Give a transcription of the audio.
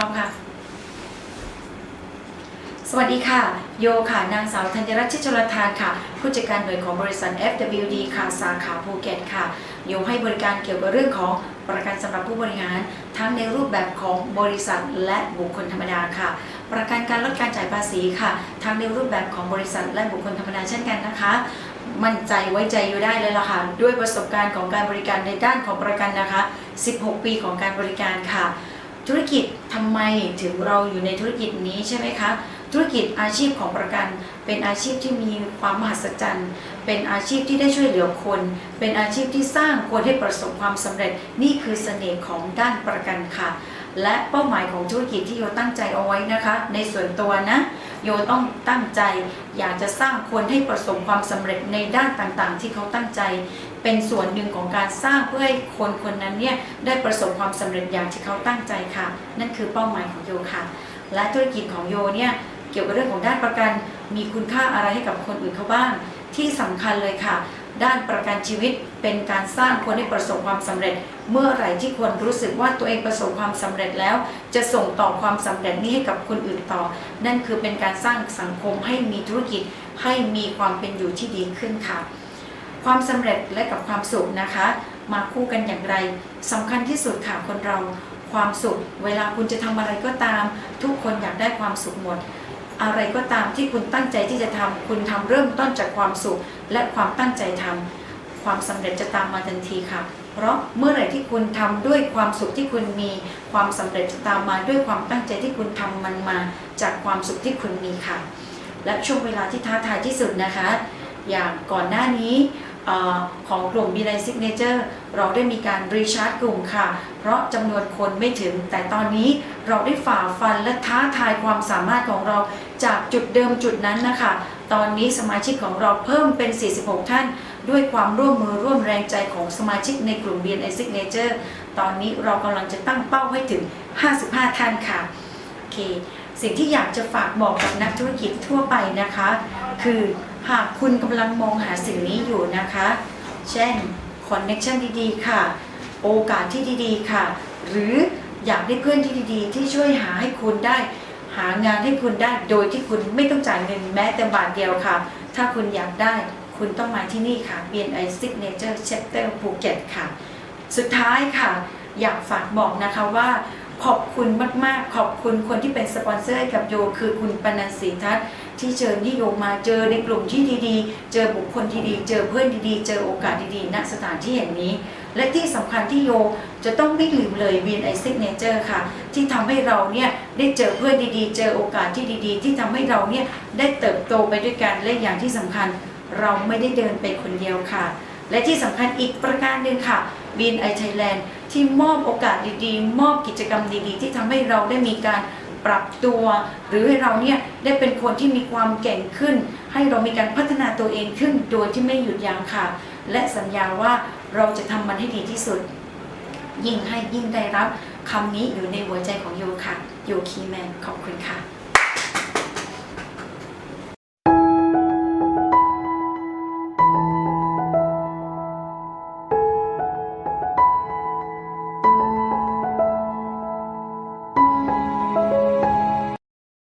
ร้อมค่ะ สวัสดีค่ะ โยค่ะ นางสาวธัญรัตน์ชิชลทานค่ะ ผู้จัดการหน่วยของบริษัท FWD ค่ะ สาขาภูเก็ตค่ะ โยให้บริการเกี่ยวกับเรื่องของประกันสำหรับผู้บริหาร ทั้งในรูปแบบของบริษัทและบุคคลธรรมดาค่ะ ประกันการลดการจ่ายภาษีค่ะ ทั้งในรูปแบบของบริษัทและบุคคลธรรมดาเช่นกันนะคะมั่นใจไว้ใจอยู่ได้เลยล่ะค่ะ ด้วยประสบการณ์ของการบริการในด้านของประกันนะคะ 16 ปีของการบริการค่ะ ธุรกิจทำไมถึงเราอยู่ในธุรกิจนี้ใช่ไหมคะ ธุรกิจอาชีพของประกัน เป็นอาชีพที่มีความมหัศจรรย์ เป็นอาชีพที่ได้ช่วยเหลือคน เป็นอาชีพที่สร้างคนให้ประสบความสำเร็จ นี่คือเสน่ห์ของด้านประกันค่ะ และเป้าหมายของธุรกิจที่โยตั้งใจเอาไว้นะคะ ในส่วนตัวนะ โยต้องตั้งใจอยากจะสร้างคนให้ประสบความสำเร็จในด้านต่างๆ ที่เขาตั้งใจ เป็นส่วนหนึ่งของการสร้างเพื่อให้คนคนนั้นเนี่ยได้ประสบความสำเร็จอย่างที่เขาตั้งใจค่ะ นั่นคือเป้าหมายของโยค่ะ และธุรกิจของโยเนี่ยเกี่ยวกับเรื่องของด้านประกัน มีคุณค่าอะไรให้กับคนอื่นเขาบ้าง ที่สำคัญเลยค่ะ ด้านประกันชีวิตเป็นการสร้างคนให้ประสบความสำเร็จ เมื่อไหร่ที่คนรู้สึกว่าตัวเองประสบความสำเร็จแล้ว จะส่งต่อความสำเร็จนี้ให้กับคนอื่นต่อ นั่นคือเป็นการสร้างสังคมให้มีธุรกิจให้มีความเป็นอยู่ที่ดีขึ้นค่ะ ความสำเร็จและกับความสุขนะคะ มาคู่กันอย่างไรสำคัญที่สุดค่ะคนเราความสุข เวลาคุณจะทำอะไรก็ตาม ทุกคนอยากได้ความสุขหมด อะไรก็ตามที่คุณตั้งใจที่จะทำคุณทำเริ่มต้นจากความสุข และความตั้งใจทำความสำเร็จจะตามมาทันทีค่ะ เพราะเมื่อไหร่ที่คุณทำด้วยความสุขที่คุณมี ความสำเร็จจะตามมาด้วยความตั้งใจที่คุณทำมันมา จากความสุขที่คุณมีค่ะ และช่วงเวลาที่ท้าทายที่สุดนะคะ อย่างก่อนหน้านี้ ของกลุ่ม b ีไลซิกเนเจอร์เราได้มีการรีชาร์จกลุ่มค่ะ เพราะจำนวนคนไม่ถึง แต่ตอนนี้เราได้ฝ่าฟันและท้าทายความสามารถของเราจากจุดเดิมจุดนั้นนะคะ ตอนนี้สมาชิกของเราเพิ่มเป็น 46 ท่าน ด้วยความร่วมมือร่วมแรงใจของสมาชิกในกลุ่ม BNI Signature ตอนนี้เรากำลังจะตั้งเป้าให้ถึง 55 ท่านค่ะ โอเค สิ่งที่อยากจะฝากบอกกับนักธุรกิจทั่วไปนะคะ คือหากคุณกำลังมองหาสิ่งนี้อยู่นะคะ เช่นคอนเน็ชันดีๆ ค่ะ โอกาสที่ดีๆ ค่ะ หรืออยากได้เพื่อนที่ดีๆ ที่ช่วยหาให้คุณได้ หางานให้คุณได้โดยที่คุณไม่ต้องจ่ายเงินแม้แต่บาทเดียวค่ะ ถ้าคุณอยากได้คุณต้องมาที่นี่ค่ะ BNI Signature Chapter ภูเก็ตค่ะ สุดท้ายค่ะ อยากฝากบอกนะคะว่า ขอบคุณมากๆ ขอบคุณคนที่เป็นสปอนเซอร์ให้กับโยคือคุณปนันศรีทัศน์ที่เชิญที่โยมาเจอในกลุ่มที่ดีๆ เจอบุคคลที่ดีเจอเพื่อนดีๆ เจอโอกาสดีๆ ณสถานที่แห่งนี้ และที่สำคัญที่โยจะต้องไม่ลืมเลย BNI Signature ค่ะ ที่ทำให้เราเนี่ยได้เจอเพื่อนดีๆ เจอโอกาสที่ดีๆ ที่ทำให้เราเนี่ยได้เติบโตไปด้วยกันและอย่างที่สำคัญ เราไม่ได้เดินไปคนเดียวค่ะ และที่สำคัญอีกประการหนึ่งค่ะ BNI Thailand ที่มอบโอกาสดีๆ มอบกิจกรรมดีๆ ที่ทำให้เราได้มีการปรับตัว หรือให้เราเนี่ยได้เป็นคนที่มีความเก่งขึ้น ให้เรามีการพัฒนาตัวเองขึ้นโดยที่ไม่หยุดยั้งค่ะ และสัญญาว่าเราจะทำมันให้ดีที่สุด ยิ่งให้ยิ่งได้รับคำนี้อยู่ในหัวใจของโยค่ะโยคีแมนขอบคุณค่ะ